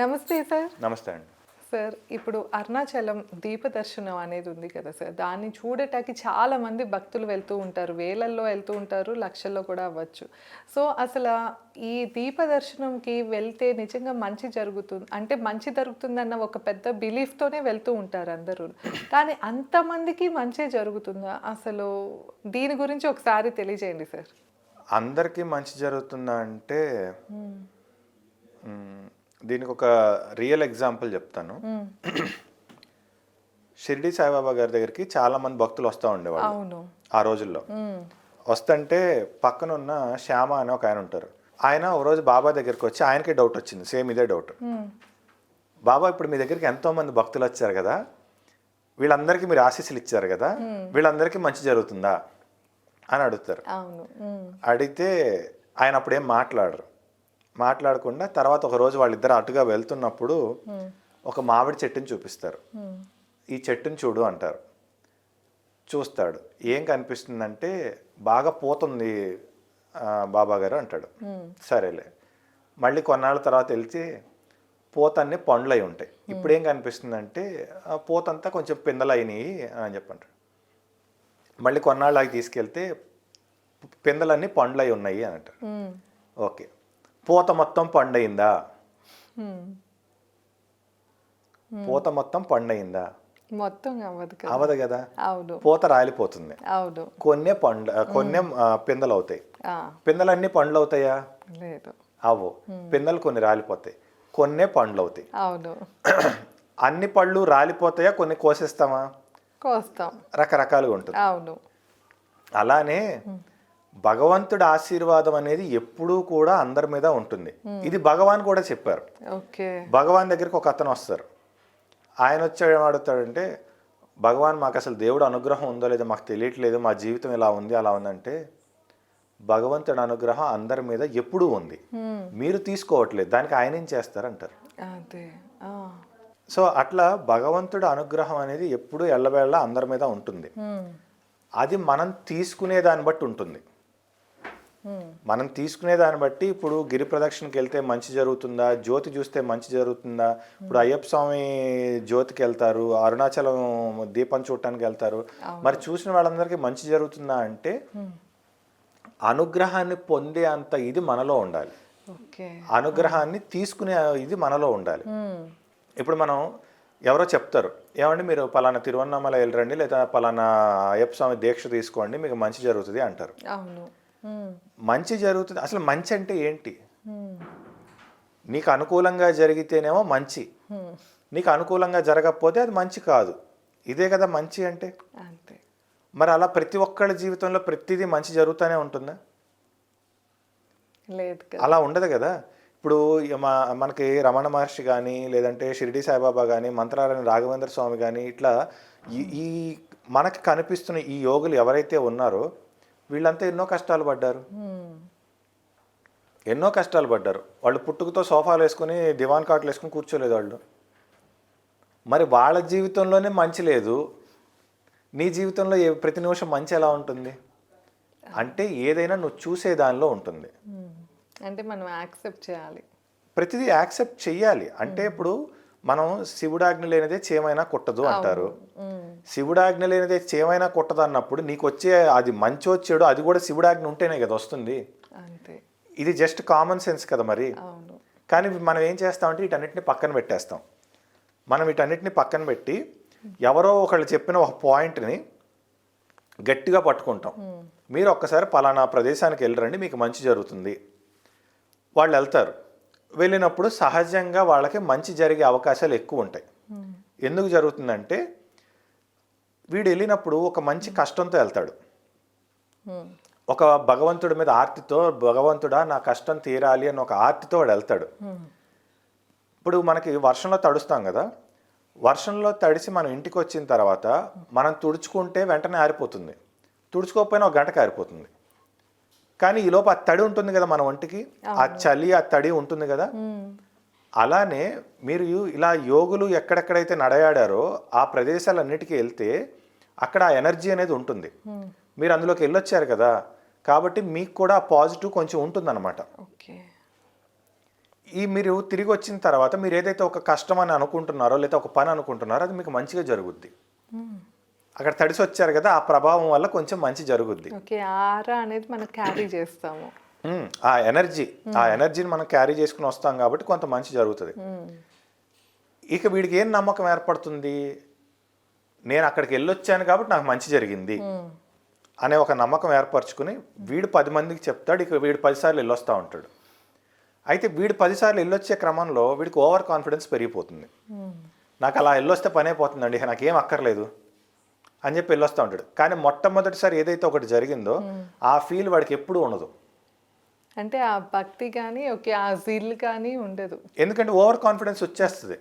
నమస్తే సార్. నమస్తే అండి. సార్ ఇప్పుడు అరుణాచలం దీపదర్శనం అనేది ఉంది కదా సార్. దాన్ని చూడటానికి చాలా మంది భక్తులు వెళ్తూ ఉంటారు. వేలల్లో వెళ్తూ ఉంటారు లక్షల్లో కూడా అవ్వచ్చు. సో అసలు ఈ దీపదర్శనంకి వెళ్తే నిజంగా మంచి జరుగుతుంది అంటే మంచి జరుగుతుందన్న ఒక పెద్ద బిలీఫ్తోనే వెళ్తూ ఉంటారు అందరూ. కానీ అంతమందికి మంచి జరుగుతుందా? అసలు దీని గురించి ఒకసారి తెలియజేయండి సార్. అందరికీ మంచి జరుగుతుందా అంటే దీనికి ఒక రియల్ ఎగ్జాంపుల్ చెప్తాను షిరిడి సాయిబాబా గారి దగ్గరికి చాలా మంది భక్తులు వస్తూ ఉండేవాళ్ళు. ఆ రోజుల్లో. వస్తుంటే పక్కన ఉన్న శ్యామ అని ఒక ఆయన ఉంటారు. ఆయన ఒక రోజు బాబా దగ్గరికి వచ్చి ఆయనకే డౌట్ వచ్చింది. సేమ్ ఇదే డౌట్. బాబా ఇప్పుడు మీ దగ్గరికి ఎంతో మంది భక్తులు వచ్చారు కదా. వీళ్ళందరికీ మీరు ఆశీస్సులు ఇచ్చారు కదా. వీళ్ళందరికీ మంచి జరుగుతుందా? అని అడుగుతారు. అడిగితే ఆయన అప్పుడు మాట్లాడరు. మాట్లాడకుండా తర్వాత ఒక రోజు వాళ్ళిద్దరు అటుగా వెళ్తున్నప్పుడు ఒక మామిడి చెట్టుని చూపిస్తారు. ఈ చెట్టుని చూడు అంటారు. చూస్తాడు. ఏం కనిపిస్తుందంటే బాగా పోతుంది బాబా గారు అంటాడు. సరేలే. మళ్ళీ కొన్నాళ్ళ తర్వాత వెళ్తే పోతన్ని పండ్లై ఉంటాయి. ఇప్పుడు ఏం కనిపిస్తుందంటే పోతంతా కొంచెం పిందలైనవి అని చెప్పంటాడు. మళ్ళీ కొన్నాళ్ళకి తీసుకెళ్తే పిందలన్నీ పండ్లై ఉన్నాయి అని అంటారు. ఓకే. పూత మొత్తం పండయిందా. పూత మొత్తం పండయిందా? మొత్తం అవ్వదు కదా. అవదు కదా. అవును. పూత రాలిపోతుంది. అవును. కొన్నే పండ్ల కొన్నే పిందెలు అవుతాయి పిందెలన్నీ పండ్లు అవుతాయా లేదు అవు పిందెలు కొన్ని రాలిపోతాయి. కొన్నే పండ్లు అవుతాయి అవును. అన్ని పళ్ళు రాలిపోతాయా? కొన్ని కోసేస్తామా? కోస్తాం. రకరకాలుగా ఉంటుంది. అవును. అలానే భగవంతుడి ఆశీర్వాదం అనేది ఎప్పుడూ కూడా అందరి మీద ఉంటుంది. ఇది భగవాన్ కూడా చెప్పారు. ఓకే. భగవాన్ దగ్గరికి ఒక అతను వస్తారు. ఆయన వచ్చాడు ఏం అడుగుతాడంటే భగవాన్ మాకు అసలు దేవుడు అనుగ్రహం ఉందో లేదో మాకు తెలియట్లేదు మా జీవితం ఇలా ఉంది అలా ఉందంటే భగవంతుడి అనుగ్రహం అందరి మీద ఎప్పుడూ ఉంది. Hmm. మీరు తీసుకోవట్లేదు దానికి ఆయన ఏం చేస్తారంటారు. సో అట్లా భగవంతుడి అనుగ్రహం అనేది ఎప్పుడూ ఎల్లవేళ అందరి మీద ఉంటుంది. Hmm. అది మనం తీసుకునే దాన్ని బట్టి ఉంటుంది. Hmm. మనం తీసుకునే దాన్ని బట్టి ఇప్పుడు గిరి ప్రదక్షిణకి వెళ్తే మంచి జరుగుతుందా? జ్యోతి చూస్తే మంచి జరుగుతుందా? ఇప్పుడు అయ్యప్ప స్వామి జ్యోతికి వెళ్తారు అరుణాచలం దీపం చూడటానికి వెళ్తారు. మరి చూసిన వాళ్ళందరికీ మంచి జరుగుతుందా అంటే అనుగ్రహాన్ని పొందే అంత ఇది మనలో ఉండాలి. ఓకే. అనుగ్రహాన్ని తీసుకునే ఇది మనలో ఉండాలి. ఇప్పుడు మనం ఎవరో చెప్తారు ఏమండి మీరు పలానా తిరువన్నామల వెళ్ళరండి లేదా పలానా అయ్యప్ప స్వామి దీక్ష తీసుకోండి మీకు మంచి జరుగుతుంది అంటారు. మంచి జరుగుతుంది. అసలు మంచి అంటే ఏంటి. నీకు అనుకూలంగా జరిగితేనేమో మంచి. నీకు అనుకూలంగా జరగకపోతే అది మంచి కాదు. ఇదే కదా మంచి అంటే? అంతే. మరి అలా ప్రతి ఒక్కళ్ళ జీవితంలో ప్రతిదీ మంచి జరుగుతూనే ఉంటుందా? లేదు అలా ఉండదు కదా. ఇప్పుడు మా మనకి రమణ మహర్షి కానీ లేదంటే షిరిడి సాయిబాబా కానీ మంత్రాలని రాఘవేంద్ర స్వామి కానీ ఇట్లా ఈ ఈ మనకి కనిపిస్తున్న ఈ యోగులు ఎవరైతే ఉన్నారో వీళ్ళంతా ఎన్నో కష్టాలు పడ్డారు. ఎన్నో కష్టాలు పడ్డారు. వాళ్ళు పుట్టుకతో సోఫాలు వేసుకుని దివాన్ కాట్లు వేసుకుని కూర్చోలేదు వాళ్ళు. మరి వాళ్ళ జీవితంలోనే మంచి లేదు. నీ జీవితంలో ఏ ప్రతి నిమిషం మంచి ఎలా ఉంటుంది? అంటే ఏదైనా నువ్వు చూసే దానిలో ఉంటుంది. అంటే మనం యాక్సెప్ట్ చేయాలి. ప్రతిదీ యాక్సెప్ట్ చెయ్యాలి. అంటే ఇప్పుడు మనం శివుడాజ్ఞ లేనిదే చేమైనా కుట్టదు అంటారు. శివుడాజ్ఞ లేనిదే చేమైనా కుట్టదు అన్నప్పుడు నీకు వచ్చే అది మంచి వచ్చాడు అది కూడా శివుడాజ్ఞ ఉంటేనే కదా వస్తుంది. అంతే. ఇది జస్ట్ కామన్ సెన్స్ కదా మరి. కానీ మనం ఏం చేస్తామంటే వీటన్నిటిని పక్కన పెట్టేస్తాం. మనం వీటన్నిటిని పక్కన పెట్టి ఎవరో ఒకళ్ళు చెప్పిన ఒక పాయింట్ని గట్టిగా పట్టుకుంటాం. మీరు ఒక్కసారి పలానా ప్రదేశానికి వెళ్ళరండి మీకు మంచి జరుగుతుంది. వాళ్ళు వెళ్తారు. వెళ్ళినప్పుడు సహజంగా వాళ్ళకి మంచి జరిగే అవకాశాలు ఎక్కువ ఉంటాయి. Hmm. ఎందుకు జరుగుతుందంటే వీడు వెళ్ళినప్పుడు ఒక మంచి కష్టంతో వెళ్తాడు. Hmm. ఒక భగవంతుడి మీద ఆర్తితో భగవంతుడా నా కష్టం తీరాలి అని ఒక ఆర్తితో వాడు వెళ్తాడు. ఇప్పుడు మనకి వర్షంలో తడుస్తాం కదా. వర్షంలో తడిసి మనం ఇంటికి వచ్చిన తర్వాత మనం తుడుచుకుంటే వెంటనే ఆరిపోతుంది. తుడుచుకోకపోయినా ఒక గంటకి ఆరిపోతుంది. కానీ ఈ లోపు ఆ తడి ఉంటుంది కదా మన ఒంటికి. ఆ చలి ఆ తడి ఉంటుంది కదా. అలానే మీరు ఇలా యోగులు ఎక్కడెక్కడైతే నడయాడారో ఆ ప్రదేశాలన్నిటికీ వెళ్తే అక్కడ ఆ ఎనర్జీ అనేది ఉంటుంది. మీరు అందులోకి వెళ్ళొచ్చారు కదా. కాబట్టి మీకు కూడా పాజిటివ్ కొంచెం ఉంటుందన్నమాట. ఓకే. ఈ మీరు తిరిగి వచ్చిన తర్వాత మీరు ఏదైతే ఒక కష్టం అని అనుకుంటున్నారో లేదా ఒక పని అనుకుంటున్నారో అది మీకు మంచిగా జరుగుద్ది. అక్కడ తడిసి వచ్చారు కదా ఆ ప్రభావం వల్ల కొంచెం మంచి జరుగుద్ది. ఓకే ఆరా అనేది మనం క్యారీ చేస్తాము. ఆ ఎనర్జీ ఆ ఎనర్జీని మనం క్యారీ చేసుకుని వస్తాం కాబట్టి కొంత మంచి జరుగుతుంది. ఇక వీడికి ఏం నమ్మకం ఏర్పడుతుంది? నేను అక్కడికి వెళ్ళొచ్చాను కాబట్టి నాకు మంచి జరిగింది. అనే ఒక నమ్మకం ఏర్పరచుకుని వీడు పది మందికి చెప్తాడు ఇక వీడు పదిసార్లు వెళ్ళొస్తూ ఉంటాడు. అయితే వీడు పదిసార్లు వెళ్ళొచ్చే క్రమంలో వీడికి ఓవర్ కాన్ఫిడెన్స్ పెరిగిపోతుంది. నాకు అలా వెళ్ళొస్తే పని అయిపోతుందండి నాకేం అక్కర్లేదు అని చెప్పి వెళ్ళొస్తూ ఉంటాడు. కానీ మొట్టమొదటిసారి ఏదైతే ఒకటి జరిగిందో ఆ ఫీల్ వాడికి ఎప్పుడూ ఉండదు. అంటే ఆ భక్తి కానీ ఓకే ఆ జిల్ కానీ ఉండదు. ఎందుకంటే ఓవర్ కాన్ఫిడెన్స్ వచ్చేస్తుంది.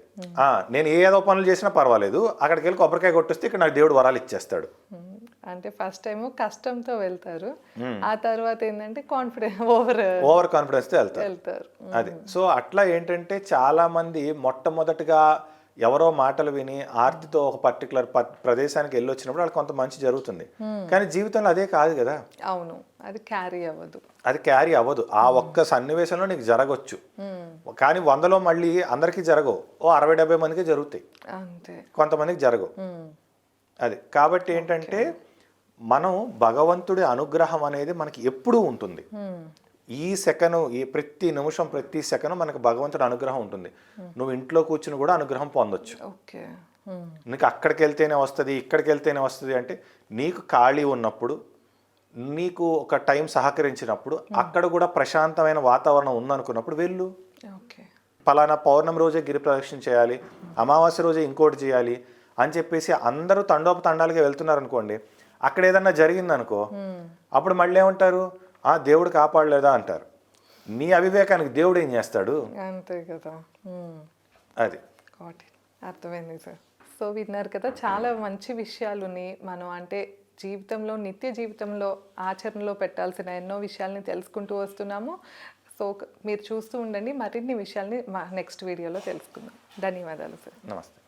నేను ఏ ఏదో పనులు చేసినా పర్వాలేదు అక్కడికి వెళ్ళి కొబ్బరికాయ కొట్టేస్తే ఇక్కడ నాకు దేవుడు వరాలు ఇచ్చేస్తాడు. అంటే ఫస్ట్ టైం కష్టంతో వెళ్తారు. ఆ తర్వాత ఏంటంటే కాన్ఫిడెన్స్ ఓవర్ ఓవర్ కాన్ఫిడెన్స్తో వెళ్తారు. వెళ్తారు. అది. సో అట్లా ఏంటంటే చాలా మంది మొట్టమొదటిగా ఎవరో మాటలు విని ఆర్తితో ఒక పర్టికులర్ ప్రదేశానికి వెళ్ళి వచ్చినప్పుడు వాళ్ళకి కొంత మంచి జరుగుతుంది. కానీ జీవితంలో అదే కాదు కదా. అవును. అది క్యారీ అవ్వదు. అది క్యారీ అవ్వదు. ఆ ఒక్క సన్నివేశంలో నీకు జరగవచ్చు. కానీ వందలో మళ్ళీ అందరికీ జరగవు. ఓ అరవై డెబ్బై మందికి జరుగుతాయి. అంతే. కొంతమందికి జరగవు. అది. కాబట్టి ఏంటంటే మనం భగవంతుడి అనుగ్రహం అనేది మనకి ఎప్పుడూ ఉంటుంది. ఈ సెకను ఈ ప్రతి నిమిషం ప్రతి సెకను మనకు భగవంతుడి అనుగ్రహం ఉంటుంది. నువ్వు ఇంట్లో కూర్చుని కూడా అనుగ్రహం పొందొచ్చు. నీకు అక్కడికి వెళ్తేనే వస్తుంది ఇక్కడికి వెళ్తేనే వస్తుంది అంటే నీకు ఖాళీ ఉన్నప్పుడు నీకు ఒక టైం సహకరించినప్పుడు అక్కడ కూడా ప్రశాంతమైన వాతావరణం ఉందనుకున్నప్పుడు వెళ్ళు. ఓకే. పలానా పౌర్ణమి రోజే గిరి ప్రదక్షిణ చేయాలి అమావాస్య రోజే ఇంకోటి చేయాలి అని చెప్పేసి అందరూ తండోప తండాలుగా వెళ్తున్నారు అనుకోండి అక్కడ ఏదన్నా జరిగిందనుకో. అప్పుడు మళ్ళీ ఏమంటారు? ఆ దేవుడు కాపాడలేదా? అంటారు. నీ అవివేకానికి దేవుడు ఏం చేస్తాడు? అంతే కదా. అది. అర్థమైంది సార్. సో విన్నారు కదా చాలా మంచి విషయాలుని మనం అంటే జీవితంలో నిత్య జీవితంలో ఆచరణలో పెట్టాల్సిన ఎన్నో విషయాల్ని తెలుసుకుంటూ వస్తున్నాము. సో మీరు చూస్తూ ఉండండి. మరిన్ని విషయాల్ని మా నెక్స్ట్ వీడియోలో తెలుసుకుందాం. ధన్యవాదాలు సార్. నమస్తే.